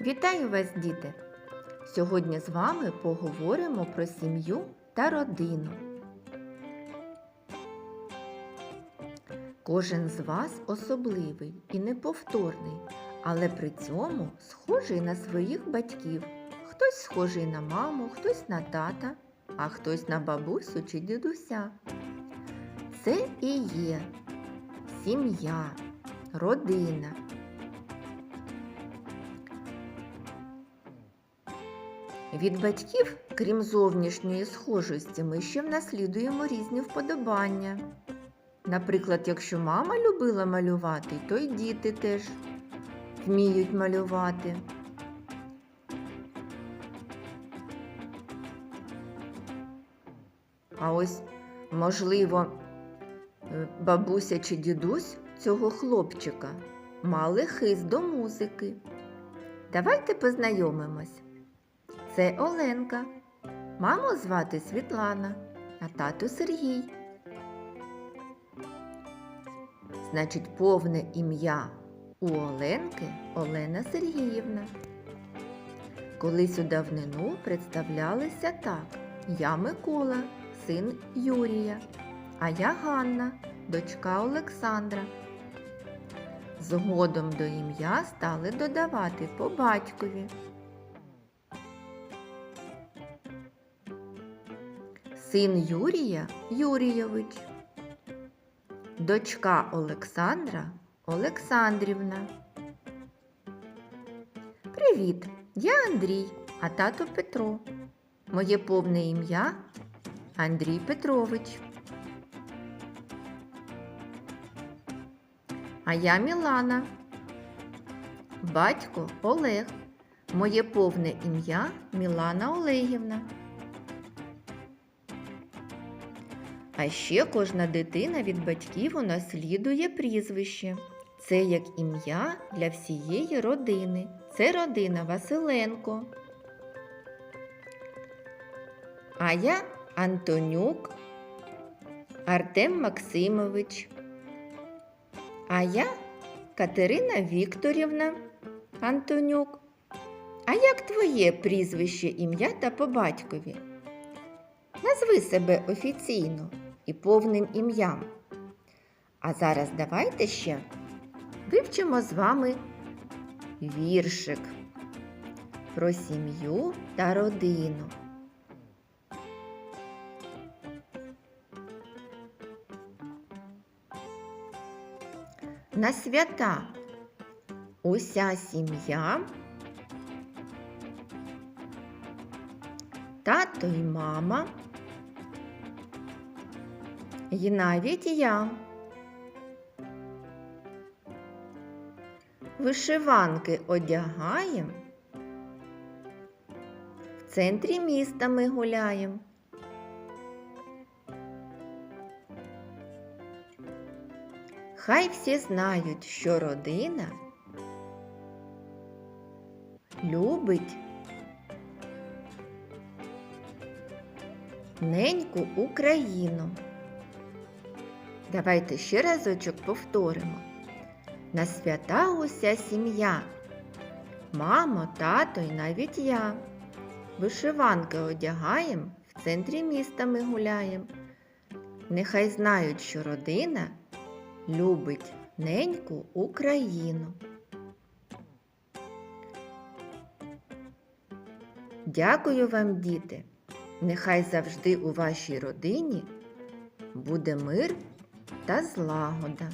Вітаю вас, діти! Сьогодні з вами поговоримо про сім'ю та родину. Кожен з вас особливий і неповторний, але при цьому схожий на своїх батьків. Хтось схожий на маму, хтось на тата, а хтось на бабусю чи дідуся. Це і є сім'я, родина. Від батьків, крім зовнішньої схожості, ми ще внаслідуємо різні вподобання. Наприклад, якщо мама любила малювати, то й діти теж вміють малювати. А ось, можливо, е, бабуся чи дідусь цього хлопчика мали хист до музики. Давайте познайомимось. Це Оленка. Маму звати Світлана, а тату Сергій. Значить, повне ім'я у Оленки Олена Сергіївна. Колись у давнину представлялися так: я Микола, син Юрія, а я Ганна, дочка Олександра. Згодом до ім'я стали додавати по батькові. Син Юрія Юрійович, дочка Олександра Олександрівна. Привіт! Я Андрій, а тато Петро. Моє повне ім'я Андрій Петрович. А я Мілана. Батько Олег. Моє повне ім'я Мілана Олегівна. А ще кожна дитина від батьків унаслідує прізвище. Це як ім'я для всієї родини. Це родина Василенко. А я Антонюк Артем Максимович. А я Катерина Вікторівна Антонюк. А як твоє прізвище, ім'я та по батькові? Назви себе офіційно і повним ім'ям. А зараз давайте ще вивчимо з вами віршик про сім'ю та родину. На свята уся сім'я, тато й мама, і навіть я. Вишиванки одягаєм, в центрі міста ми гуляєм. Хай всі знають, що родина любить неньку Україну. Давайте ще разочок повторимо. На свята уся сім'я, мамо, тато і навіть я. Вишиванки одягаєм, в центрі міста ми гуляєм. Нехай знають, що родина любить неньку Україну. Дякую вам, діти! Нехай завжди у вашій родині буде мир та злагода.